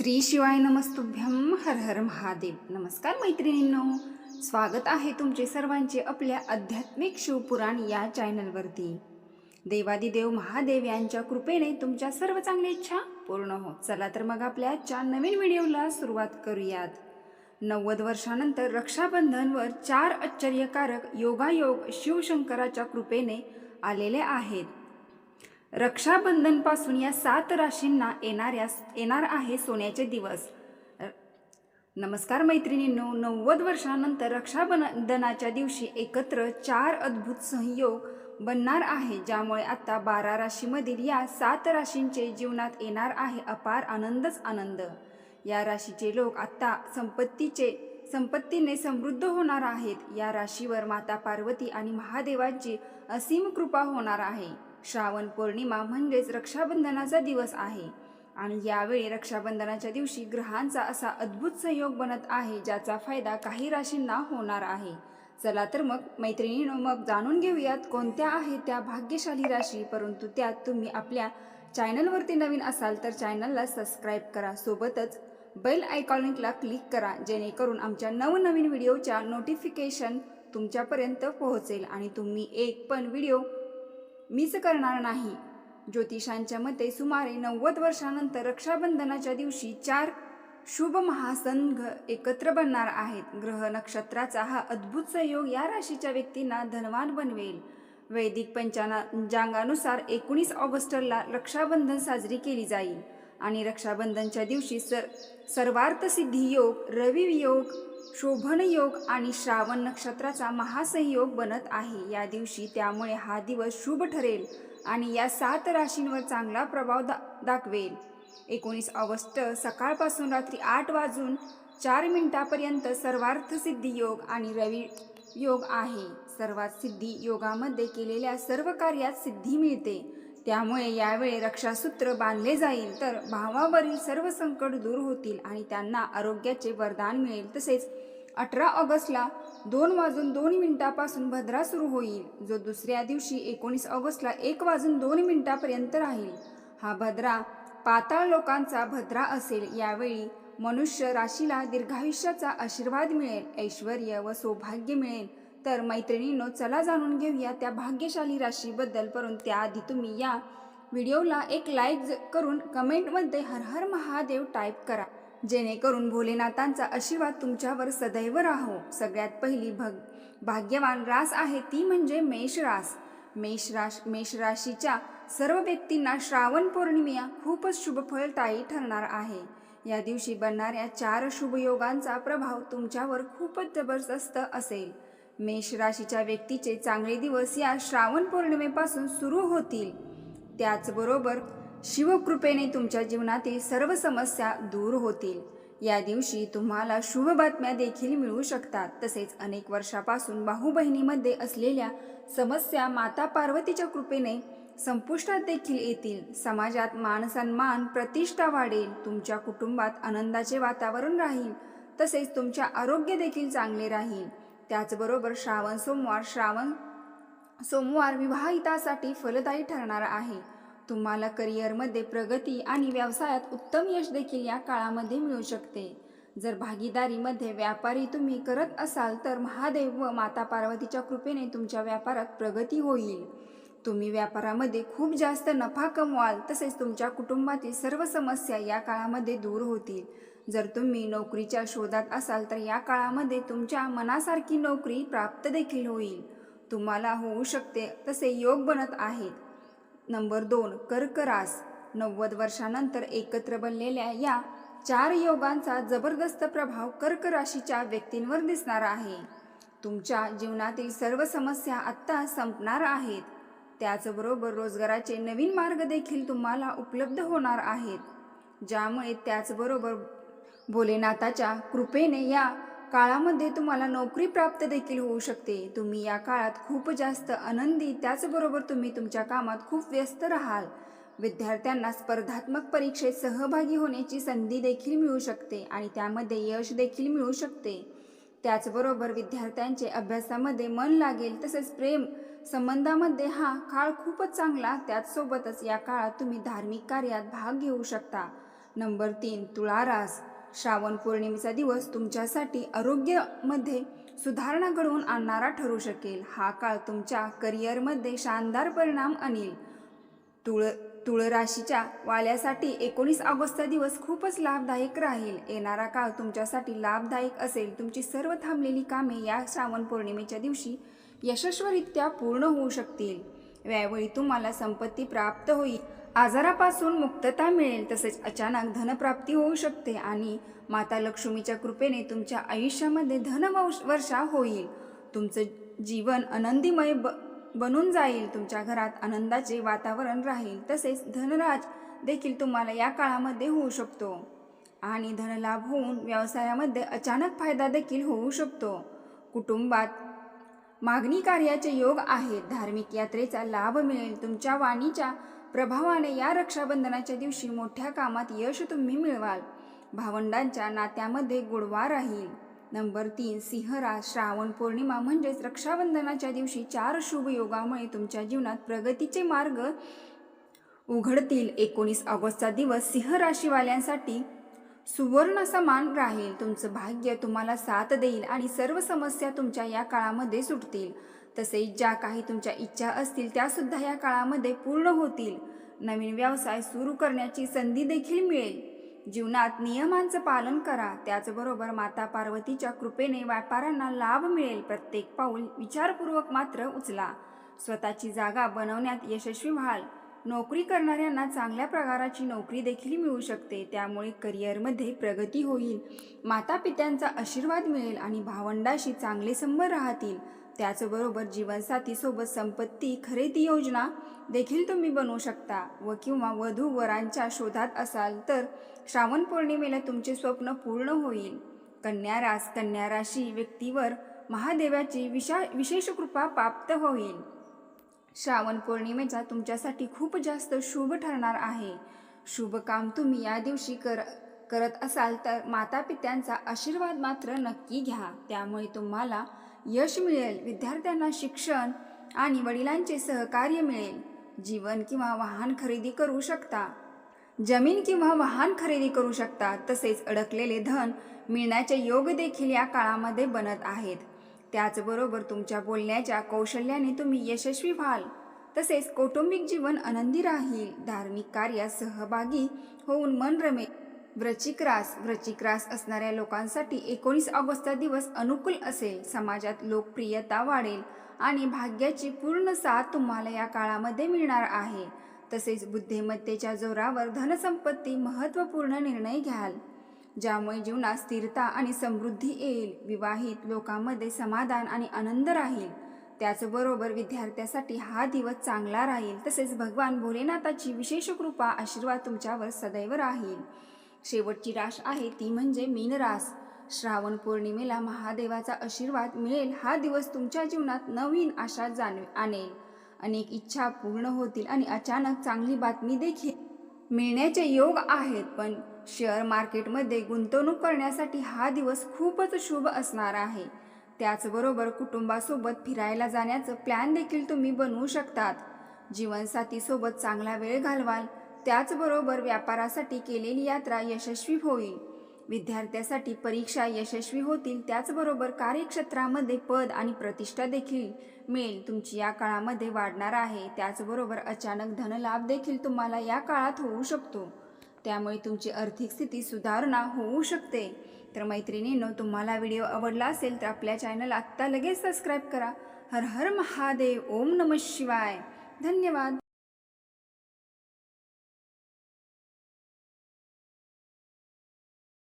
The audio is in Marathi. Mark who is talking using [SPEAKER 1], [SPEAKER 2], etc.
[SPEAKER 1] स्त्री शिवाय नमस्तुभ्यम हर हर महादेव. नमस्कार मैत्रिणींनो. स्वागत आहे तुमचे सर्वांचे आपल्या आध्यात्मिक शिवपुराण या चॅनलवरती. देवादिदेव महादेव यांच्या कृपेने तुमच्या सर्व चांगल्या इच्छा पूर्ण हो चला तर मग आपल्या आजच्या नवीन व्हिडिओला सुरुवात करूयात. नव्वद वर्षानंतर रक्षाबंधनवर चार आश्चर्यकारक योगायोग शिवशंकराच्या कृपेने आलेले आहेत. रक्षाबंधनपासून या सात राशींना येणाऱ्या येणार आहे सोन्याचे दिवस. नमस्कार मैत्रिणींनो. नव्वद वर्षानंतर रक्षाबंधनाच्या दिवशी एकत्र चार अद्भुत संयोग बनणार आहे ज्यामुळे आता बारा राशीमधील या सात राशींचे जीवनात येणार आहे अपार आनंदच आनंद. या राशीचे लोक आत्ता संपत्तीचे संपत्तीने समृद्ध होणार आहेत. या राशीवर माता पार्वती आणि महादेवाची असीम कृपा होणार आहे. श्रावण पौर्णिमा म्हणजेच रक्षाबंधनाचा दिवस आहे. आणि यावेळी रक्षाबंधनाच्या दिवशी ग्रहांचा असा अद्भुत संयोग बनत आहे ज्याचा फायदा काही राशींना होणार आहे. चला तर मग मैत्रिणीनो मग जाणून घेऊयात कोणत्या आहेत त्या भाग्यशाली राशी. परंतु त्यात तुम्ही आपल्या चॅनलवरती नवीन असाल तर चॅनलला सबस्क्राईब करा. सोबतच बेल आयकॉनिकला क्लिक करा जेणेकरून आमच्या नवनवीन व्हिडिओच्या नोटिफिकेशन तुमच्यापर्यंत पोहोचेल. आणि तुम्ही एक पण व्हिडिओ मीच करणार नाही. ज्योतिषांच्या मते सुमारे नव्वद वर्षानंतर रक्षाबंधनाच्या दिवशी चार शुभ महासंघ एकत्र बनणार आहेत. ग्रह नक्षत्राचा हा अद्भुत सहयोग या राशीच्या व्यक्तींना धनवान बनवेल. वैदिक पंचांगानुसार एकोणीस ऑगस्टला रक्षाबंधन साजरी केली जाईल. आणि रक्षाबंधनच्या दिवशी सर सर्वार्थ सिद्धी योग रवी योग शोभन योग आणि श्रावण नक्षत्राचा महासंयोग बनत आहे. या दिवशी त्यामुळे हा दिवस शुभ ठरेल आणि या सात राशींवर चांगला प्रभाव दा दाखवेल. एकोणीस ऑगस्ट सकाळपासून रात्री आठ वाजून चार मिनिटापर्यंत सर्वार्थ सिद्धी योग आणि रवी योग आहे. सर्वात सिद्धी योगामध्ये केलेल्या सर्व कार्यात सिद्धी मिळते. त्यामुळे यावेळी रक्षासूत्र बांधले जाईल तर भावावरील सर्व संकट दूर होतील आणि त्यांना आरोग्याचे वरदान मिळेल. तसेच अठरा ऑगस्टला दोन वाजून दोन मिनिटापासून भद्रा सुरू होईल जो दुसऱ्या दिवशी एकोणीस ऑगस्टला एक वाजून दोन मिनिटापर्यंत राहील. हा भद्रा पाताळ लोकांचा भद्रा असेल. यावेळी मनुष्य राशीला दीर्घायुष्याचा आशीर्वाद मिळेल ऐश्वर व सौभाग्य मिळेल. तर मैत्रिणींनो चला जाणून घेऊया त्या भाग्यशाली राशीबद्दल. परंतु त्याआधी तुम्ही या व्हिडिओला एक लाईक करून कमेंटमध्ये हर हर महादेव टाईप करा. जेणेकरून भोलेनाथांचा आशीर्वाद तुमच्यावर सदैव राहो. सगळ्यात पहिली भग भाग्यवान रास आहे ती म्हणजे मेष रास. मेषराशीच्या मेष राशीच्या सर्व व्यक्तींना श्रावण पौर्णिमा खूपच शुभफलदायी ठरणार आहे. या दिवशी बनणाऱ्या चार शुभयोगांचा प्रभाव तुमच्यावर खूपच जबरदस्त असेल. मेष राशीच्या व्यक्तीचे चांगले दिवस या श्रावण पौर्णिमेपासून सुरू होतील. त्याचबरोबर शिवकृपेने तुमच्या जीवनातील सर्व समस्या दूर होतील. या दिवशी तुम्हाला शुभ बातम्या देखील मिळू शकतात. तसेच अनेक वर्षापासून भाऊ बहिणीमध्ये असलेल्या समस्या माता पार्वतीच्या कृपेने संपुष्टात देखील येतील. समाजात मानसन्मान प्रतिष्ठा वाढेल. तुमच्या कुटुंबात आनंदाचे वातावरण राहील. तसेच तुमच्या आरोग्य देखील चांगले राहील. त्याचबरोबर श्रावण सोमवार श्रावण सोमवार विवाहितासाठी फलदायी ठरणार आहे. तुम्हाला करिअरमध्ये प्रगती आणि व्यवसायात उत्तम यश देखील या काळामध्ये मिळू शकते. जर भागीदारीमध्ये व्यापारी तुम्ही करत असाल तर महादेव व माता पार्वतीच्या कृपेने तुमच्या व्यापारात प्रगती होईल. तुम्ही व्यापारामध्ये खूप जास्त नफा कमवाल तसेच तुमच्या कुटुंबातील सर्व समस्या या काळामध्ये दूर होतील. जर तुम्ही नोकरीच्या शोधात असाल तर या काळामध्ये तुमच्या मनासारखी नोकरी प्राप्त देखील होईल. तुम्हाला होऊ शकते तसे योग बनत आहेत. नंबर दोन कर्करास. नव्वद वर्षानंतर एकत्र बनलेल्या या चार योगांचा जबरदस्त प्रभाव कर्क राशीच्या व्यक्तींवर दिसणार आहे. तुमच्या जीवनातील सर्व समस्या आत्ता संपणार आहेत. त्याचबरोबर रोजगाराचे नवीन मार्ग देखील तुम्हाला उपलब्ध होणार आहेत. ज्यामुळे त्याचबरोबर भोलेनाथाच्या कृपेने या काळामध्ये तुम्हाला नोकरी प्राप्त देखील होऊ शकते. तुम्ही या काळात खूप जास्त आनंदी त्याचबरोबर तुम्ही तुमच्या कामात खूप व्यस्त राहाल. विद्यार्थ्यांना स्पर्धात्मक परीक्षेत सहभागी होण्याची संधी देखील मिळू शकते आणि त्यामध्ये यश देखील मिळू शकते. त्याचबरोबर विद्यार्थ्यांचे अभ्यासामध्ये मन लागेल तसेच प्रेम संबंधामध्ये हा काळ खूपच चांगला त्याचसोबतच या काळात तुम्ही धार्मिक कार्यात भाग घेऊ शकता. नंबर तीन तुळारास. श्रावण पौर्णिमेचा दिवस तुमच्यासाठी आरोग्यामध्ये सुधारणा घडवून आणणारा ठरू शकेल. हा काळ तुमच्या करिअरमध्ये शानदार परिणाम आणेल. तुळ तुळ राशीच्या वाल्यासाठी एकोणीस ऑगस्टचा दिवस खूपच लाभदायक राहील. येणारा काळ तुमच्यासाठी लाभदायक असेल. तुमची सर्व थांबलेली कामे या श्रावण पौर्णिमेच्या दिवशी यशस्वीरित्या पूर्ण होऊ शकतील. यावेळी तुम्हाला संपत्ती प्राप्त होईल. आजारापासून मुक्तता मिळेल तसेच अचानक धनप्राप्ती होऊ शकते आणि माता लक्ष्मीच्या कृपेने तुमच्या आयुष्यामध्ये धनवंश वर्षा होईल. तुमचं जीवन आनंदीमय ब बनून जाईल. तुमच्या घरात आनंदाचे वातावरण राहील. तसेच धनराज देखील तुम्हाला या काळामध्ये होऊ शकतो आणि धनलाभ होऊन व्यवसायामध्ये अचानक फायदा देखील होऊ शकतो. कुटुंबात मागणी कार्याचे योग आहेत. धार्मिक यात्रेचा लाभ मिळेल. तुमच्या वाणीच्या प्रभावाने या रक्षाबंधनाच्या दिवशी मोठ्या कामात यश तुम्ही मिळवाल. भावंडांच्या नात्यामध्ये गोडवा राहील. नंबर तीन सिंहराज श्रावण पौर्णिमा म्हणजेच रक्षाबंधनाच्या दिवशी चार शुभ योगामुळे तुमच्या जीवनात प्रगतीचे मार्ग उघडतील. एकोणीस ऑगस्टचा दिवस सिंह राशीवाल्यांसाठी सुवर्ण समान राहील. तुमचं भाग्य तुम्हाला साथ देईल आणि सर्व समस्या तुमच्या या काळामध्ये सुटतील. तसेच ज्या काही तुमच्या इच्छा असतील त्यासुद्धा या काळामध्ये पूर्ण होतील. नवीन व्यवसाय सुरू करण्याची संधी देखील मिळेल. जीवनात नियमांचं पालन करा. त्याचबरोबर माता पार्वतीच्या कृपेने व्यापाऱ्यांना लाभ मिळेल. प्रत्येक पाऊल विचारपूर्वक मात्र उचला. स्वतःची जागा बनवण्यात यशस्वी व्हाल. नोकरी करणाऱ्यांना चांगल्या प्रकाराची नोकरी देखील मिळू शकते. त्यामुळे करिअरमध्ये प्रगती होईल. माता पित्यांचा आशीर्वाद मिळेल आणि भावंडाशी चांगले संबंध राहतील. त्याचबरोबर जीवनसाथीसोबत संपत्ती खरेदी योजना देखील तुम्ही बनवू शकता व किंवा वधू वरांच्या शोधात असाल तर श्रावण पौर्णिमेला तुमचे स्वप्न पूर्ण होईल. कन्या रास कन्या राशी व्यक्तीवर महादेवाची विशा विशेष कृपा प्राप्त होईल. श्रावण पौर्णिमेचा तुमच्यासाठी खूप जास्त शुभ ठरणार आहे. शुभ काम तुम्ही या दिवशी कर करत असाल तर माता पित्यांचा आशीर्वाद मात्र नक्की घ्या. त्यामुळे तुम्हाला यश मिळेल विद्यार्थ्यांना शिक्षण आणि वडिलांचे सहकार्य मिळेल. जीवन किंवा वाहन खरेदी करू शकता. जमीन किंवा वाहन खरेदी करू शकता. तसेच अडकलेले धन मिळण्याचे योग देखील या काळामध्ये बनत आहेत. त्याचबरोबर तुमच्या बोलण्याच्या कौशल्याने तुम्ही यशस्वी व्हाल. तसेच कौटुंबिक जीवन आनंदी राहील. धार्मिक कार्यात सहभागी होऊन मन रमेल व्रचिक रास व्रचिक रास असणाऱ्या लोकांसाठी एकोणीस ऑगस्टचा दिवस अनुकूल असेल. समाजात लोकप्रियता वाढेल आणि भाग्याची पूर्ण साथ तुम्हाला या काळामध्ये मिळणार आहे. तसेच बुद्धिमत्तेच्या जोरावर धनसंपत्ती महत्त्वपूर्ण निर्णय घ्याल. ज्यामुळे जीवनात स्थिरता आणि समृद्धी येईल. विवाहित लोकांमध्ये समाधान आणि आनंद राहील. त्याचबरोबर विद्यार्थ्यासाठी हा दिवस चांगला राहील. तसेच भगवान भोलेनाथाची विशेष कृपा आशीर्वाद तुमच्यावर सदैव राहील. शेवटची रास आहे ती म्हणजे मीन रास श्रावण पौर्णिमेला महादेवाचा आशीर्वाद मिळेल हा दिवस तुमच्या जीवनात नवीन आशा जाणवे आणेल. अनेक इच्छा पूर्ण होतील आणि अचानक चांगली बातमी देखील मिळण्याचे योग आहेत पण शेअर मार्केटमध्ये गुंतवणूक करण्यासाठी हा दिवस खूपच शुभ असणार आहे. त्याचबरोबर कुटुंबासोबत फिरायला जाण्याचं प्लॅन देखील तुम्ही बनवू शकतात. जीवनसाथीसोबत चांगला वेळ घालवाल त्याचबरोबर व्यापारासाठी केलेली यात्रा यशस्वी होईल. विद्यार्थ्यासाठी परीक्षा यशस्वी होतील त्याचबरोबर कार्यक्षेत्रामध्ये पद आणि प्रतिष्ठा देखील मिळेल. तुमची या काळामध्ये वाढणार आहे त्याचबरोबर अचानक धनलाभ देखील तुम्हाला या काळात होऊ शकतो. त्यामुळे तुमची आर्थिक स्थिती सुधारणा होऊ शकते. तर मैत्रिणींनो तुम्हाला व्हिडिओ आवडला असेल तर आपल्या चॅनल आत्ता लगेच सबस्क्राईब करा. हर हर महादेव ओम नम शिवाय. धन्यवाद.